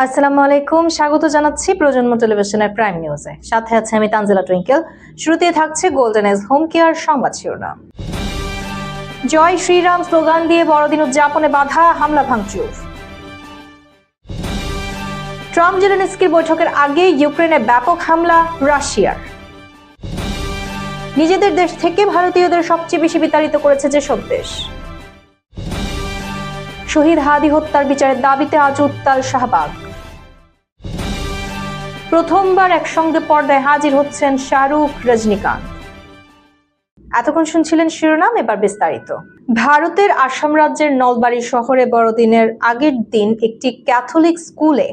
আসসালামু আলাইকুম। স্বাগত জানাচ্ছি প্রজন্ম টেলিভিশনের প্রাইম নিউজে। সাথে আছে আমি তানজিলা টুইঙ্কেল। শুরুতে থাকছে গোল্ডেন এজ হোম কেয়ার সংবাদ শিরোনাম। জয় শ্রীরাম স্লোগান দিয়ে বড়দিন উদযাপনে বাধা, হামলা, ভাঙচুর। ট্রাম্প জেলেনস্কির বৈঠকের আগে ইউক্রেনে ব্যাপক হামলা, রাশিয়ার। নিজেদের দেশ থেকে ভারতীয়দের সবচেয়ে বেশি বিতাড়িত করেছে যেসব দেশ। শহীদ হাদি হত্যার বিচারের দাবিতে আজ উত্তাল শাহবাগ। প্রথমবার একসঙ্গে পর্দায় হাজির হচ্ছেন শাহরুখ, রজনীকান্ত। এতক্ষণ শুনছিলেন শিরোনাম, এবার বিস্তারিত। ভারতের আসাম রাজ্যের নলবাড়ি শহরে বড়দিনের আগের দিন একটি ক্যাথলিক স্কুলে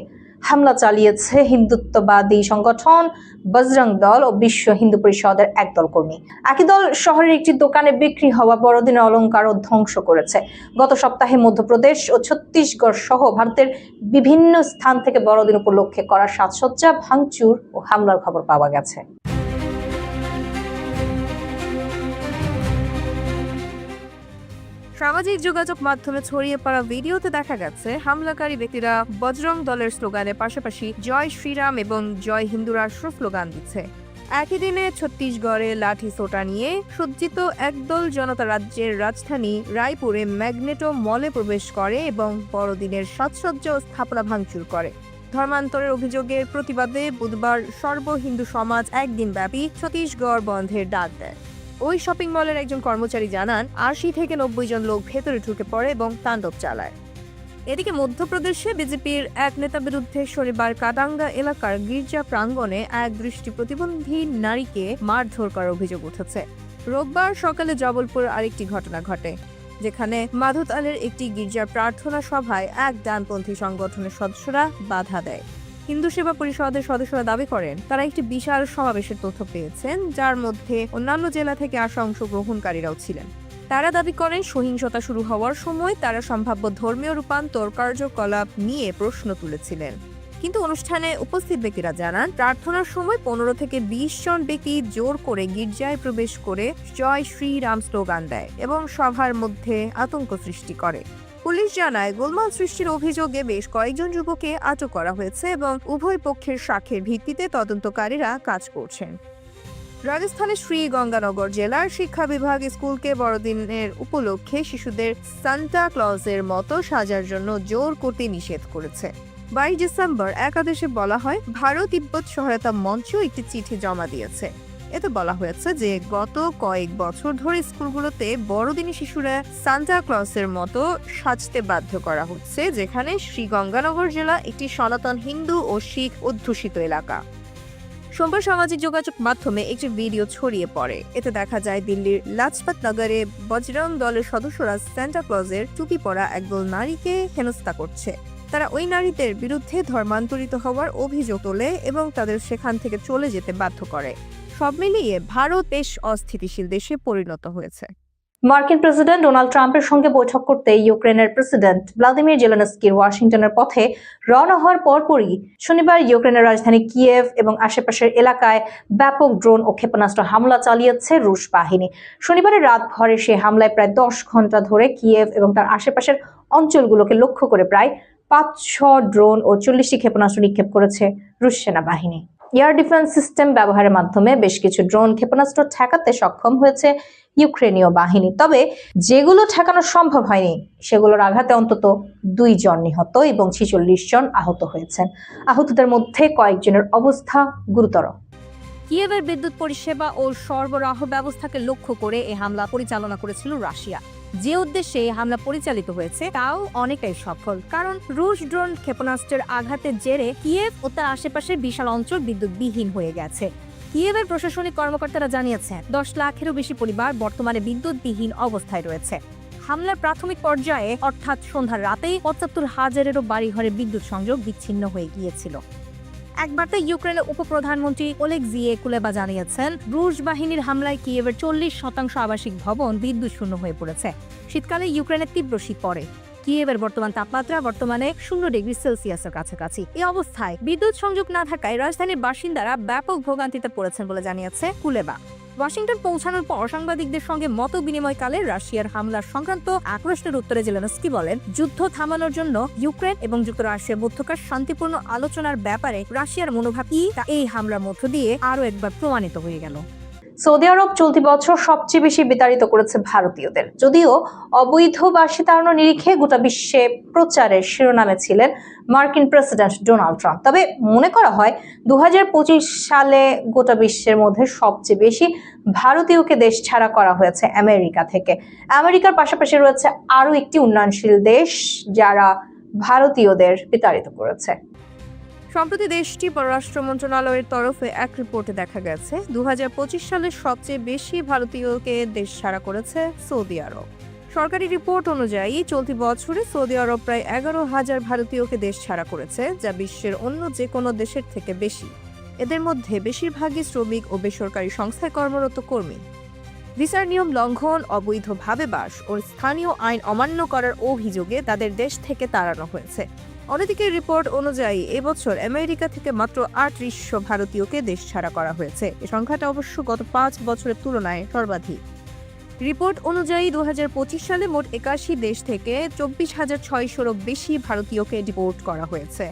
হামলা চালিয়েছে হিন্দুত্ববাদী সংগঠন বজরং দল ও বিশ্ব হিন্দু পরিষদের একদল কর্মী। একই দল শহরের একটি দোকানে বিক্রি হওয়া বড়দিনের অলঙ্কারও ধ্বংস করেছে। গত সপ্তাহে মধ্যপ্রদেশ ও ছত্তিশগড় সহ ভারতের বিভিন্ন স্থান থেকে বড়দিন উপলক্ষে করা সাজসজ্জা, ভাঙচুর ও হামলার খবর পাওয়া গেছে। সামাজিক যোগাযোগ মাধ্যমে ছড়িয়ে পড়া ভিডিওতে দেখা গেছে, হামলাকারী ব্যক্তিরা বজরং দলের স্লোগানের পাশাপাশি জয় শ্রীরাম এবং জয় হিন্দু রাষ্ট্র স্লোগান দিচ্ছে। একই দিনে ছত্তিশগড়ে লাঠি সোটা নিয়ে সজ্জিত একদল জনতা রাজ্যের রাজধানী রায়পুরে ম্যাগনেটো মলে প্রবেশ করে এবং বড়দিনের সাজসজ্জা স্থাপনা ভাঙচুর করে। ধর্মান্তরের অভিযোগের প্রতিবাদে বুধবার সর্ব হিন্দু সমাজ একদিন ব্যাপী ছত্তিশগড় বন্ধের ডাক দেয়। ওই শপিং মলের একজন কর্মচারী জানান, আশি থেকে নব্বই জন লোক ভেতরে ঢুকে পড়ে এবং তাণ্ডব চালায়। এদিকে মধ্যপ্রদেশে বিজেপির এক নেতা বিরুদ্ধে শনিবার কাদাঙ্গা এলাকার গির্জা প্রাঙ্গণে এক দৃষ্টি প্রতিবন্ধী নারীকে মারধর করার অভিযোগ উঠেছে। রোববার সকালে জবলপুর আরেকটি ঘটনা ঘটে, যেখানে মাধুত আলের একটি গির্জার প্রার্থনা সভায় এক ডানপন্থী সংগঠনের সদস্যরা বাধা দেয়। হিন্দু সেবা পরিষদের সদস্যরা দাবি করেন, তারা একটি বিশাল সমাবেশের তথ্য পেয়েছেন, যার মধ্যে অন্যান্য জেলা থেকে আসা অংশগ্রহণকারীরাও ছিলেন। তারা দাবি করেন, সহিংসতা শুরু হওয়ার সময় তারা সম্ভাব্য ধর্মীয় রূপান্তর কার্যকলাপ নিয়ে প্রশ্ন তুলেছিলেন। কিন্তু অনুষ্ঠানে উপস্থিত ব্যক্তিরা জানান, প্রার্থনার সময় পনেরো থেকে বিশ জন ব্যক্তি জোর করে গির্জায় প্রবেশ করে জয় শ্রীরাম স্লোগান দেয় এবং সভার মধ্যে আতঙ্ক সৃষ্টি করে। পুলিশ জানায়, গোলমাল সৃষ্টির অভিযোগে বেশ কয়েকজন যুবককে আটক করা হয়েছে এবং উভয় পক্ষের সাক্ষ্যের ভিত্তিতে তদন্তকারীরা কাজ করছেন। রাজস্থানের শ্রী গঙ্গানগর জেলার শিক্ষা বিভাগ স্কুলকে বড়দিনের উপলক্ষে শিশুদের সান্টা ক্লজের মতো সাজার জন্য জোর করতে নিষেধ করেছে। বাইশ ডিসেম্বর একাদশে বলা হয়, ভারত তিব্বত সহায়তা মঞ্চ একটি চিঠি জমা দিয়েছে। এতে বলা হয়েছে যে গত কয়েক বছর ধরে স্কুলগুলোতে বড়দিনী শিশুরা সান্টা ক্লসের মতো সাজতে বাধ্য করা হচ্ছে, যেখানে শ্রী গঙ্গানগর জেলা একটি সনাতন হিন্দু ও শিখ অধ্যুষিত এলাকা। সোমবার সামাজিক যোগাযোগ মাধ্যমে একটি ভিডিও ছড়িয়ে পড়ে। এতে দেখা যায় দিল্লির লাজপাত নগরে বজরং দলের সদস্যরা সান্টা ক্লজের টুপি পরা একদল নারীকে হেনস্থা করছে। তারা ওই নারীদের বিরুদ্ধে ধর্মান্তরিত হওয়ার অভিযোগ তোলে এবং তাদের সেখান থেকে চলে যেতে বাধ্য করে। সব মিলিয়ে ভারত বেশ অস্থিতিশীল দেশে পরিণত হয়েছে। মার্কিন প্রেসিডেন্ট ডোনাল্ড ট্রাম্পের সঙ্গে বৈঠক করতে ইউক্রেনের প্রেসিডেন্ট ভ্লাদিমির জেলেনস্কির ওয়াশিংটনের পথে রওনা হওয়ার পরপরই শনিবার ইউক্রেনের রাজধানী কিয়েভ এবং আশেপাশের এলাকায় ব্যাপক ড্রোন ও ক্ষেপণাস্ত্র হামলা চালিয়েছে রুশ বাহিনী। শনিবারের রাত ভরে সে হামলায় প্রায় দশ ঘণ্টা ধরে কিয়েভ এবং তার আশেপাশের অঞ্চলগুলোকে লক্ষ্য করে প্রায় পাঁচশো ড্রোন ও চল্লিশটি ক্ষেপণাস্ত্র নিক্ষেপ করেছে রুশ সেনাবাহিনী। এয়ার ডিফেন্স সিস্টেম ব্যবহারের মাধ্যমে বেশ কিছু ড্রোন ক্ষেপণাস্ত্র ঠেকাতে সক্ষম হয়েছে ইউক্রেনীয় বাহিনী। তবে যেগুলো ঠেকানো সম্ভব হয়নি, সেগুলোর আঘাতে অন্তত দুই জন নিহত এবং ছিচল্লিশ জন আহত হয়েছেন। আহতদের মধ্যে কয়েকজনের অবস্থা গুরুতর। কিয়েভের বিদ্যুৎ পরিষেবা ও সরবরাহ ব্যবস্থাকে লক্ষ্য করে এই হামলা পরিচালনা করেছিল রাশিয়া। যে উদ্দেশ্যে হামলা পরিচালিত হয়েছে, তাও অনেকটাই সফল। কারণ রুশ ড্রোন ক্ষেপণাস্ত্রের আঘাতের জেরে কিয়েভ ও তার আশেপাশের বিশাল অঞ্চল বিদ্যুৎবিহীন হয়ে গেছে। কিয়েভের প্রশাসনিক কর্মকর্তারা জানিয়েছেন, দশ লাখেরও বেশি পরিবার বর্তমানে বিদ্যুৎবিহীন অবস্থায় রয়েছে। হামলার প্রাথমিক পর্যায়ে, অর্থাৎ সন্ধ্যার রাতেই, পঁচাত্তর হাজারেরও বাড়িঘরে বিদ্যুৎ সংযোগ বিচ্ছিন্ন হয়ে গিয়েছিল। এক তো ইউক্রেনের উপপ্রধানমন্ত্রী জিয়ে কুলেবা জানিয়েছেন, রুশ বাহিনীর হামলায় কিয়েভের চল্লিশ শতাংশ আবাসিক ভবন বিদ্যুৎ শূন্য হয়ে পড়েছে। শীতকালে ইউক্রেনের তীব্র শীত পড়ে। কিয়েভের বর্তমান তাপমাত্রা বর্তমানে শূন্য ডিগ্রি সেলসিয়াসের কাছাকাছি। এই অবস্থায় বিদ্যুৎ সংযোগ না থাকায় রাজধানীর বাসিন্দারা ব্যাপক ভোগান্তিতে পড়েছেন বলে জানিয়েছে কুলেবা। ওয়াশিংটন পৌঁছানোর পর সাংবাদিকদের সঙ্গে মত বিনিময়কালে রাশিয়ার হামলার সংক্রান্ত আক্রোশের উত্তরে জেলেনস্কি বলেন, যুদ্ধ থামানোর জন্য ইউক্রেন এবং যুক্তরাষ্ট্রের মধ্যকার শান্তিপূর্ণ আলোচনার ব্যাপারে রাশিয়ার মনোভাব কি? তা এই হামলার মধ্য দিয়ে আরও একবার প্রমাণিত হয়ে গেল। সৌদি আরব চলতি বছর সবচেয়ে বেশি বিতাড়িত করেছে ভারতীয়দের। যদিও অবৈধ বাসী তাড়ানোর নিরিখে গোটা বিশ্বে প্রচারের শিরোনামে ছিলেন মার্কিন প্রেসিডেন্ট ডোনাল্ড ট্রাম্প। তবে মনে করা হয় দু হাজার পঁচিশ সালে গোটা বিশ্বের মধ্যে সবচেয়ে বেশি ভারতীয়কে দেশ ছাড়া করা হয়েছে আমেরিকা থেকে। আমেরিকার পাশাপাশি রয়েছে আরও একটি উন্নয়নশীল দেশ যারা ভারতীয়দের বিতাড়িত করেছে। সম্প্রতি দেশটি পররাষ্ট্র মন্ত্রণালয়ের তরফে এক রিপোর্টে দেখা গেছে দু সালের সবচেয়ে বেশি ভারতীয়কে দেশ ছাড়া করেছে সৌদি আরব। সরকারি রিপোর্ট অনুযায়ী চলতি বছরে সৌদি আরব প্রায় এগারো হাজার ভারতীয়কে দেশ ছাড়া করেছে, যা বিশ্বের অন্য যে কোনো দেশের থেকে বেশি। এদের মধ্যে বেশিরভাগই শ্রমিক ও বেসরকারি সংস্থায় কর্মরত কর্মী। ভিসার নিয়ম লঙ্ঘন অবৈধভাবে বাস ও স্থানীয় আইন অমান্য করার অভিযোগে তাদের দেশ থেকে তাড়ানো হয়েছে। অন্যদিকে রিপোর্ট অনুযায়ী এবছর আমেরিকা থেকে মাত্র আটত্রিশশো ভারতীয়কে দেশ ছাড়া করা হয়েছে। এ সংখ্যাটা অবশ্য গত পাঁচ বছরের তুলনায় সর্বাধিক। রিপোর্ট অনুযায়ী দুহাজার পঁচিশ সালে মোট একাশি দেশ থেকে চব্বিশ হাজার ছয়শোরও বেশি ভারতীয়কে ডিপোর্ট করা হয়েছে,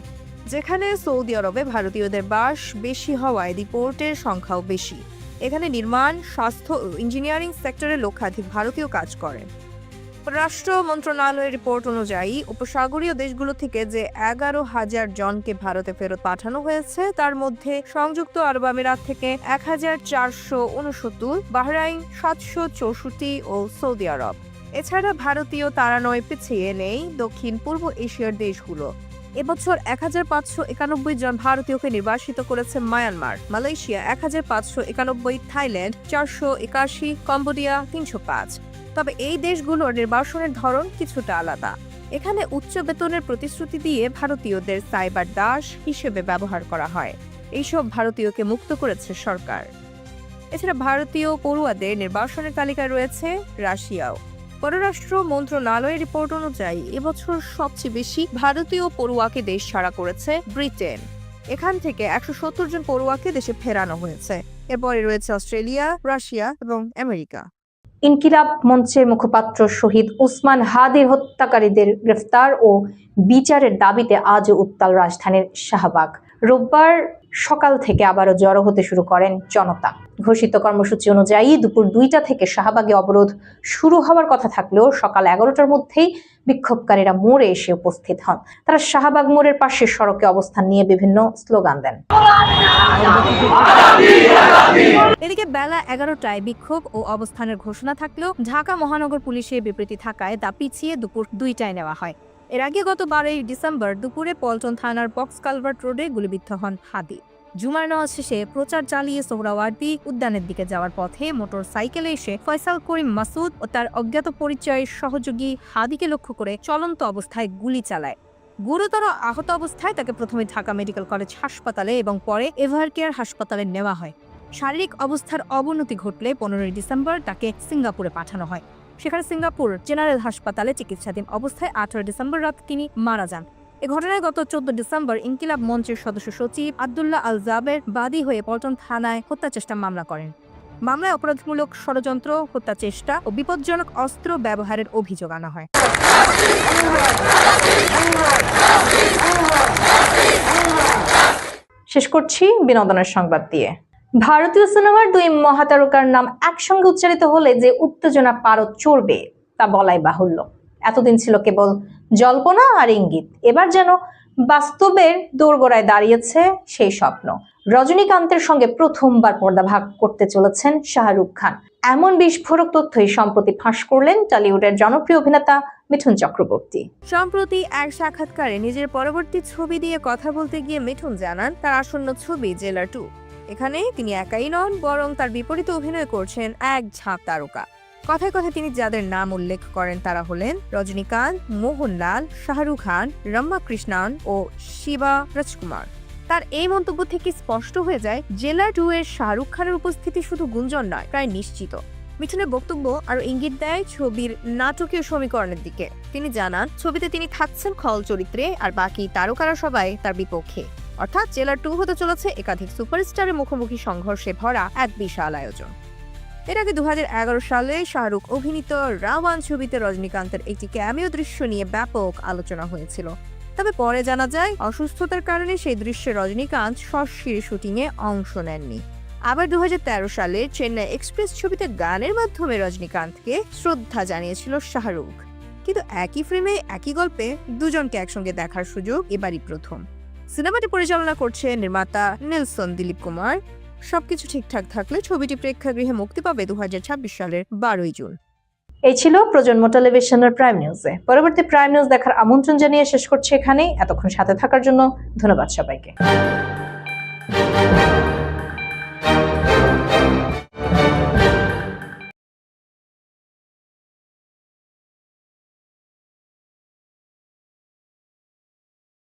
যেখানে সৌদি আরবে ভারতীয়দের বাস বেশি হওয়ায় রিপোর্টের সংখ্যাও বেশি। এখানে নির্মাণ, স্বাস্থ্য ও ইঞ্জিনিয়ারিং সেক্টরে লক্ষাধিক ভারতীয় কাজ করেন। পররাষ্ট্র মন্ত্রণালয়ের রিপোর্ট অনুযায়ী, উপসাগরীয় দেশগুলো থেকে যে এগারো হাজার জনকে ভারতে ফেরত পাঠানো হয়েছে, তার মধ্যে সংযুক্ত আরব আমিরাত থেকে এক হাজার চারশো উনসত্তর, বাহরাইন সাতশো চৌষট্টি ও সৌদি আরব। এছাড়া ভারতীয় তারানয় পিছিয়ে নেই দক্ষিণ পূর্ব এশিয়ার দেশগুলো। এবছর এক হাজার পাঁচশো একানব্বই জন ভারতীয়কে নির্বাসিত করেছে মায়ানমার। মালয়েশিয়া এক হাজার পাঁচশো একানব্বই, থাইল্যান্ড চারশো একাশি, কম্বোডিয়া তিনশো পাঁচ। তবে এই দেশগুলোর নির্বাসনের ধরন কিছুটা আলাদা। এখানে উচ্চ বেতনের প্রতিশ্রুতি দিয়ে ভারতীয়দের সাইবার দাস হিসেবে ব্যবহার করা হয়। এইসব ভারতীয়কে মুক্ত করেছে সরকার। এছাড়া ভারতীয় পড়ুয়াদের নির্বাসনের তালিকায় রয়েছে রাশিয়াও। পররাষ্ট্র মন্ত্রণালয়ের রিপোর্ট অনুযায়ী এবছর সবচেয়ে বেশি ভারতীয় পড়ুয়াকে দেশ ছাড়া করেছে ব্রিটেন। এখান থেকে একশো সত্তর জন পড়ুয়াকে দেশে ফেরানো হয়েছে। এরপরে রয়েছে অস্ট্রেলিয়া, রাশিয়া এবং আমেরিকা। ইনকিলাব মঞ্চের মুখপাত্র শহীদ উসমান হাদির হত্যাকারীদের গ্রেফতার ও বিচারের দাবিতে আজও উত্তাল রাজধানীর শাহবাগ। রোববার সকাল থেকে আবারও জড়ো হতে শুরু করেন জনতা। ঘোষিত কর্মসূচি অনুযায়ী দুপুর দুইটা থেকে শাহবাগে অবরোধ শুরু হওয়ার কথা থাকলেও সকাল এগারোটার মধ্যেই বিক্ষোভকারীরা মোড়ে এসে উপস্থিত হন। তারা শাহবাগ মোড়ের পাশের সড়কে অবস্থান নিয়ে বিভিন্ন স্লোগান দেন। এদিকে বেলা এগারোটায় বিক্ষোভ ও অবস্থানের ঘোষণা থাকলেও ঢাকা মহানগর পুলিশের বিবৃতি থাকায় তা পিছিয়ে দুপুর দুইটায় নেওয়া হয়। এর আগে গত বারোই ডিসেম্বর দুপুরে পল্টন থানার বক্স কালভার্ট রোডে গুলিবিদ্ধ হন হাদি। জুমার নামাজ শেষে প্রচার চালিয়ে সোহরাওয়ার্দী উদ্যানের দিকে যাওয়ার পথে মোটর সাইকেলে এসে ফয়সাল করিম মাসুদ ও তার অজ্ঞাত পরিচয়ের সহযোগী হাদিকে লক্ষ্য করে চলন্ত অবস্থায় গুলি চালায়। গুরুতর আহত অবস্থায় তাকে প্রথমে ঢাকা মেডিকেল কলেজ হাসপাতালে এবং পরে এভারকেয়ার হাসপাতালে নেওয়া হয়। শারীরিক অবস্থার অবনতি ঘটলে পনেরোই ডিসেম্বর তাকে সিঙ্গাপুরে পাঠানো হয়। সেখানে সিঙ্গাপুর জেনারেল হাসপাতালে চিকিৎসাধীন অবস্থায় আঠারো ডিসেম্বর রাত তিনি মারা যান। এ ঘটনায় গত চোদ্দ ডিসেম্বর ইনকিলাব মঞ্চের সদস্য সচিব আবদুল্লাহ আল জাবের বাদী হয়ে পল্টন থানায় হত্যা চেষ্টা মামলা করেন। মামলায় অপরাধমূলক ষড়যন্ত্র, হত্যা চেষ্টা ও বিপজ্জনক অস্ত্র ব্যবহারের অভিযোগ আনা হয়। শেষ করছি বিনোদনের সংবাদ দিয়ে। ভারতীয় সিনেমার দুই মহাতারকার নাম একসঙ্গে উচ্চারিত হলে যে উত্তেজনা পারদ চড়বে, তা বলাই বাহুল্য। এতদিন ছিল কেবল জল্পনা আর ইঙ্গিত। এবার যেন বাস্তবের দোরগোড়ায় দাঁড়িয়েছে সেই স্বপ্ন। রজনীকান্তের সঙ্গে প্রথমবার পর্দা ভাগ করতে চলেছেন শাহরুখ খান। এমন বিস্ফোরক তথ্যই সম্প্রতি ফাঁস করলেন টলিউডের জনপ্রিয় অভিনেতা মিঠুন চক্রবর্তী। সম্প্রতি এক সাক্ষাৎকারে নিজের পরবর্তী ছবি দিয়ে কথা বলতে গিয়ে মিঠুন জানান, তার আসন্ন ছবি জেলার টু। এখানে তিনি একাই নন, বরং তার বিপরীতে অভিনয় করছেন এক ঝাঁক তারকা। কথায় কথায় তিনি যাদের নাম উল্লেখ করেন তারা হলেন রজনীকান্ত, মোহনলাল, শাহরুখ খান, রম্মা কৃষ্ণান ও শিবা রাজকুমার। তার এই মন্তব্য থেকে স্পষ্ট হয়ে যায়, জেলা টু এর শাহরুখ খানের উপস্থিতি শুধু গুঞ্জন নয়, প্রায় নিশ্চিত। মিঠুনের বক্তব্য আরও ইঙ্গিত দেয় ছবির নাটকীয় সমীকরণের দিকে। তিনি জানান, ছবিতে তিনি থাকছেন খল চরিত্রে, আর বাকি তারকারা সবাই তার বিপক্ষে। অর্থাৎ জেলার টু হতে চলেছে একাধিক সুপারস্টারের মুখোমুখি সংঘর্ষে ভরা এক বিশাল আয়োজন। এর আগে দুহাজার এগারো সালে শাহরুখ অভিনীত রাওয়ান ছবিতে রজনীকান্তের একটি ক্যামিও দৃশ্য নিয়ে ব্যাপক আলোচনা হয়েছিল। তবে পরে জানা যায়, অসুস্থতার কারণে সেই দৃশ্যে রজনীকান্ত সশিরে শুটিংয়ে অংশ নেননি। আবার দু হাজার তেরো সালে চেন্নাই এক্সপ্রেস ছবিতে গানের মাধ্যমে রজনীকান্তকে শ্রদ্ধা জানিয়েছিল শাহরুখ। কিন্তু একই ফ্রেমে একই গল্পে দুজনকে একসঙ্গে দেখার সুযোগ এবারই প্রথম। সিনেমাটি পরিচালনা করছে নির্মাতা নেলসন দিলীপ কুমার। সবকিছু ঠিকঠাক থাকলে ছবিটি প্রেক্ষাগৃহে মুক্তি পাবে দু হাজার ছাব্বিশ সালের বারোই জুন। এই ছিল প্রজন্ম টেলিভিশনের প্রাইম নিউজে। পরবর্তী প্রাইম নিউজ দেখার আমন্ত্রণ জানিয়ে শেষ করছি এখানেই। এতক্ষণ সাথে থাকার জন্য ধন্যবাদ সবাইকে।